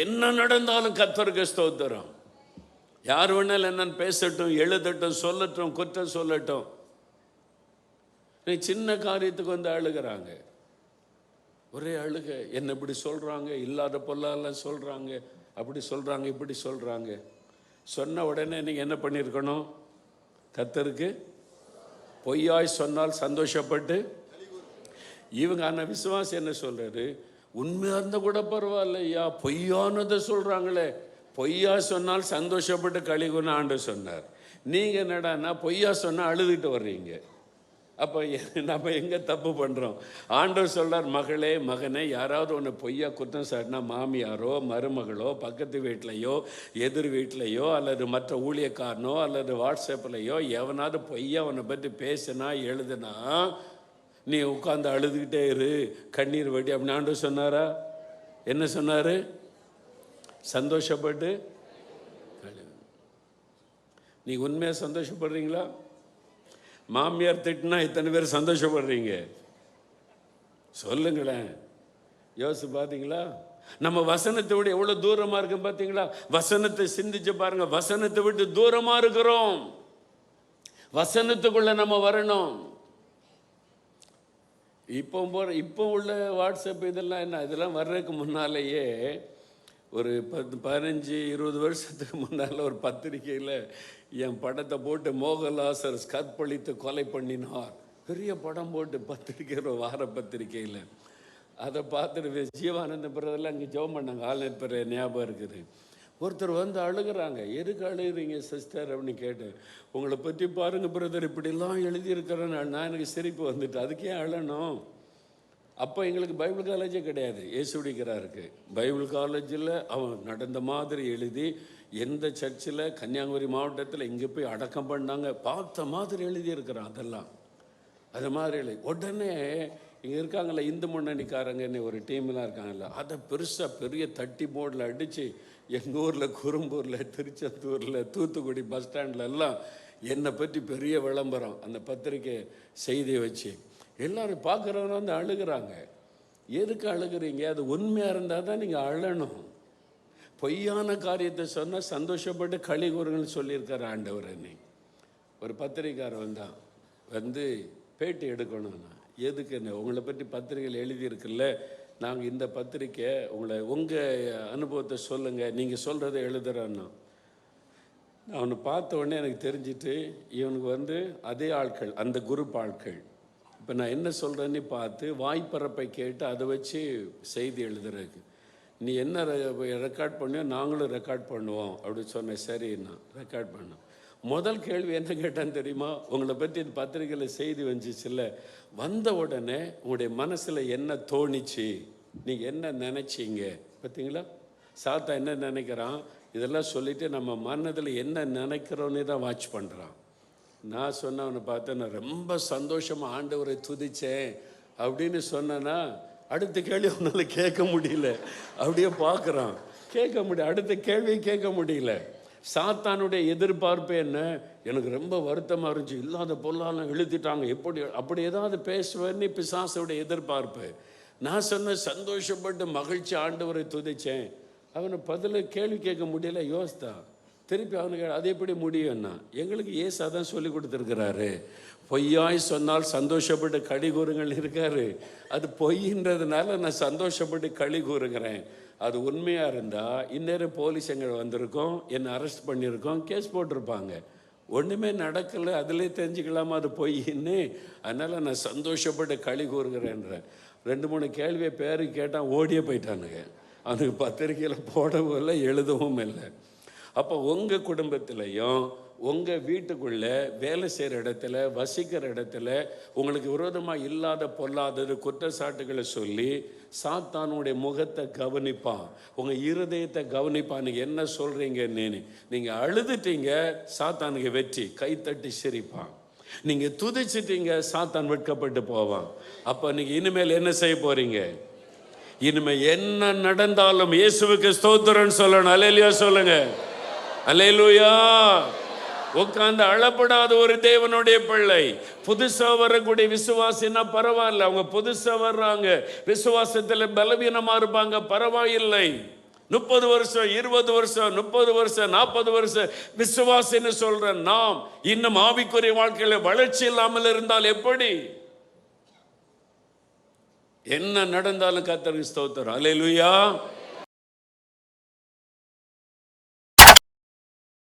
என்ன நடந்தாலும் கத்தருக்கு ஸ்தோத்திரம். யார் வேணாலும் என்னன்னு பேசட்டும் எழுதட்டும் சொல்லட்டும் குற்றம் சொல்லட்டும். நீ சின்ன காரியத்துக்கு வந்து அழுகிறாங்க. ஒரே அழுக என்ன இப்படி சொல்கிறாங்க இல்லாத பொல்லாலாம் சொல்கிறாங்க அப்படி சொல்கிறாங்க இப்படி சொல்கிறாங்க சொன்ன உடனே நீங்கள் என்ன பண்ணியிருக்கணும்? கத்தருக்கு பொய்யாய் சொன்னால் சந்தோஷப்பட்டு இவங்க ஆனா விசுவாசம் என்ன சொல்கிறது உண்மையாக இருந்தால் கூட பரவாயில்லையா? பொய்யானதை சொல்கிறாங்களே பொய்யா சொன்னால் சந்தோஷப்பட்டு கழிவுன்னு ஆண்டு சொன்னார். நீங்கள் என்னடான்னா பொய்யா சொன்னால் அழுதுகிட்டு வர்றீங்க. அப்போ நம்ம எங்கே தப்பு பண்ணுறோம் ஆண்டவர் சொல்கிறார் மகளே மகனே யாராவது ஒன்று பொய்யா குற்றம் சாட்டினா மாமியாரோ மருமகளோ பக்கத்து வீட்லையோ எதிர் வீட்லையோ அல்லது மற்ற ஊழியக்காரனோ அல்லது வாட்ஸ்அப்லையோ எவனாவது பொய்யா உன்னை பற்றி பேசினா எழுதுனா நீ உட்காந்து அழுதுகிட்டே இரு கண்ணீர் வடி. அப்படின்னு ஆண்டவர் சொன்னாரா? என்ன சொன்னார்? சந்தோஷப்பட்டு. நீங்கள் நீ உண்மையாக சந்தோஷப்படுறீங்களா? மாமியார் திட்டினா இத்தனை பேர் சந்தோஷப்படுறீங்க. சொல்லுங்களேன். யோசிச்சு பார்த்தீங்களா நம்ம வசனத்தை விட எவ்வளோ தூரமாக இருக்கும் பார்த்தீங்களா வசனத்தை சிந்திச்சு பாருங்கள் வசனத்தை விட்டு தூரமாக இருக்கிறோம். வசனத்துக்குள்ளே நம்ம வரணும். இப்போ போகிற இப்போ உள்ள வாட்ஸ்அப் இதெல்லாம் என்ன? இதெல்லாம் வர்றதுக்கு முன்னாலேயே ஒரு பத்து பதினஞ்சு இருபது வருஷத்துக்கு முன்னால் ஒரு பத்திரிக்கையில் என் படத்தை போட்டு மோகலாசர் கற்பழித்து கொலை பண்ணினார். பெரிய படம் போட்டு பத்திரிக்கை ஒரு வார பத்திரிக்கையில் அதை பார்த்துட்டு ஜீவானந்த பிறதெல்லாம் அங்கே ஜெபம் பண்ணாங்க. ஆளுநர் பிற ஞாபகம் இருக்குது. ஒருத்தர் வந்து அழுகுறாங்க. எதுக்கு அழுகுறீங்க சிஸ்டர் அப்படின்னு கேட்டேன். உங்களை பற்றி பாருங்கள் பிரதர் இப்படிலாம் எழுதியிருக்கிறேன். நான் எனக்கு சிரிப்பு வந்துட்டு அதுக்கே அழணும்? அப்போ எங்களுக்கு பைபிள் காலேஜே கிடையாது. இயேசுடிக்கிறாருக்கு பைபிள் காலேஜில் அவன் நடந்த மாதிரி எழுதி எந்த சர்ச்சில் கன்னியாகுமரி மாவட்டத்தில் இங்கே போய் அடக்கம் பண்ணாங்க. பார்த்த மாதிரி எழுதியிருக்கிறான் அதெல்லாம். அது மாதிரி இல்லை. உடனே இங்கே இருக்காங்கல்ல இந்து முன்னணிக்காரங்கன்னு ஒரு டீம்லாம் இருக்காங்கல்ல அதை பெருசாக பெரிய தட்டி போர்டில் அடித்து எங்கள் ஊரில் குறும்பூரில் திருச்செந்தூரில் தூத்துக்குடி பஸ் ஸ்டாண்டில் எல்லாம் என்னை பற்றி பெரிய விளம்பரம் அந்த பத்திரிக்கை செய்தியை வச்சு. எல்லோரும் பார்க்குறவங்க வந்து அழுகுறாங்க. எதுக்கு அழுகுறீங்க? அது உண்மையாக இருந்தால் தான் நீங்கள் அழணும். பொய்யான காரியத்தை சொன்னால் சந்தோஷப்பட்டு களி கூறுங்கன்னு சொல்லியிருக்காரு ஆண்டவர் என்னை ஒரு பத்திரிக்காரர் வந்தான். வந்து பேட்டி எடுக்கணும்னா எதுக்கு என்ன? உங்களை பற்றி பத்திரிகையில் எழுதியிருக்குல்ல நாங்கள் இந்த பத்திரிக்கை உங்களை உங்கள் அனுபவத்தை சொல்லுங்கள் நீங்கள் சொல்கிறத எழுதுறேன்னா நான். அவனை பார்த்த உடனே எனக்கு தெரிஞ்சிட்டு இவனுக்கு வந்து அதே ஆட்கள் அந்த குரூப் ஆட்கள். இப்போ நான் என்ன சொல்கிறேன்னு பார்த்து வாய்ப்பரப்பை கேட்டு அதை வச்சு செய்தி எழுதுறதுக்கு. நீ என்ன ரெக்கார்ட் பண்ணியோ நாங்களும் ரெக்கார்ட் பண்ணுவோம் அப்படின்னு சொன்னேன். சரிண்ணா ரெக்கார்ட் பண்ணோம். முதல் கேள்வி என்ன கேட்டான்னு தெரியுமா? உங்களை பற்றி இந்த பத்திரிக்கையில் செய்தி வந்துச்சுல்ல. வந்த உடனே உங்களுடைய மனசில் என்ன தோணிச்சு? நீங்கள் என்ன நினைச்சீங்க? பார்த்தீங்களா சாத்தா என்ன நினைக்கிறான்? இதெல்லாம் சொல்லிட்டு நம்ம மனதில் என்ன நினைக்கிறோன்னே தான் வாட்ச் பண்ணுறான் நான் சொன்னவனை பார்த்து நான் ரொம்ப சந்தோஷமாக ஆண்டவரை துதித்தேன் அப்படின்னு சொன்னேன்னா அடுத்த கேள்வி அவனால் கேட்க முடியல. அப்படியே பார்க்குறான். கேட்க முடியல அடுத்த கேள்வியை கேட்க முடியல. சாத்தானுடைய எதிர்பார்ப்பு என்ன? எனக்கு ரொம்ப வருத்தமாக இருந்துச்சு. இல்லாத பொருளாலாம் இழுத்துட்டாங்க. எப்படி அப்படி ஏதாவது பேசுவேன்னு பிசாசுடைய எதிர்பார்ப்பு. நான் சொன்ன சந்தோஷப்பட்டு மகிழ்ச்சி ஆண்டவரை துதிச்சேன். அவனை பதில கேள்வி கேட்க முடியல யோசித்தான் திருப்பி அவனுக்கு அது எப்படி முடியும்னா எங்களுக்கு ஏசு அதான் சொல்லி கொடுத்துருக்கிறாரு. பொய்யாய் சொன்னால் சந்தோஷப்பட்டு களி கூறுங்கள் இருக்காரு. அது பொய்ன்றதுனால நான் சந்தோஷப்பட்டு களி கூறுகிறேன் அது உண்மையாக இருந்தால் இந்நேரம் போலீஸ் எங்கே வந்திருக்கோம் என்னை அரெஸ்ட் பண்ணியிருக்கோம் கேஸ் போட்டிருப்பாங்க. ஒன்றுமே நடக்கலை அதிலே தெரிஞ்சுக்கலாமா அது பொய்ன்னு? அதனால் நான் சந்தோஷப்பட்டு களி கூறுகிறேன்றேன். ரெண்டு மூணு கேள்வியை பேர் கேட்டால் ஓடியே போயிட்டானுங்க. அவனுக்கு பத்திரிக்கையில் போடவும் இல்லை எழுதவும் இல்லை. அப்போ உங்கள் குடும்பத்திலையும் உங்கள் வீட்டுக்குள்ளே வேலை செய்கிற இடத்துல வசிக்கிற இடத்துல உங்களுக்கு விரோதமாக இல்லாத பொல்லாதது குற்றச்சாட்டுகளை சொல்லி சாத்தானுடைய முகத்தை கவனிப்பான் உங்கள் இருதயத்தை கவனிப்பான் நீங்கள் என்ன சொல்கிறீங்கன்னு நீங்கள் அழுதுட்டீங்க சாத்தானுக்கு வெற்றி. கைத்தட்டி சிரிப்பான் நீங்கள் துதிச்சிட்டீங்க சாத்தான் வெட்கப்பட்டு போவான். அப்போ நீங்கள் இனிமேல் என்ன செய்ய போகிறீங்க இனிமே என்ன நடந்தாலும் இயேசுவுக்கு ஸ்தோத்திரம்னு சொல்லணும். அலையிலையா சொல்லுங்க. அலையிலுயா உட்காந்து அழப்படாத ஒரு தேவனுடைய பிள்ளை. புதுசா வரக்கூடிய விசுவாசினா பரவாயில்ல. அவங்க புதுசா வர்றாங்க. விசுவாசத்துல பலவீனமா இருப்பாங்க. பரவாயில்லை. முப்பது வருஷம் இருபது வருஷம் முப்பது வருஷம் நாற்பது வருஷம். விசுவாசின்னு சொல்கிறேன் நாம் இன்னும் ஆவிக்குரிய வாழ்க்கையில வளர்ச்சி இல்லாமல் இருந்தால் எப்படி? என்ன நடந்தாலும் கத்தருக்கு ஸ்தோத்திரம். அலையிலுயா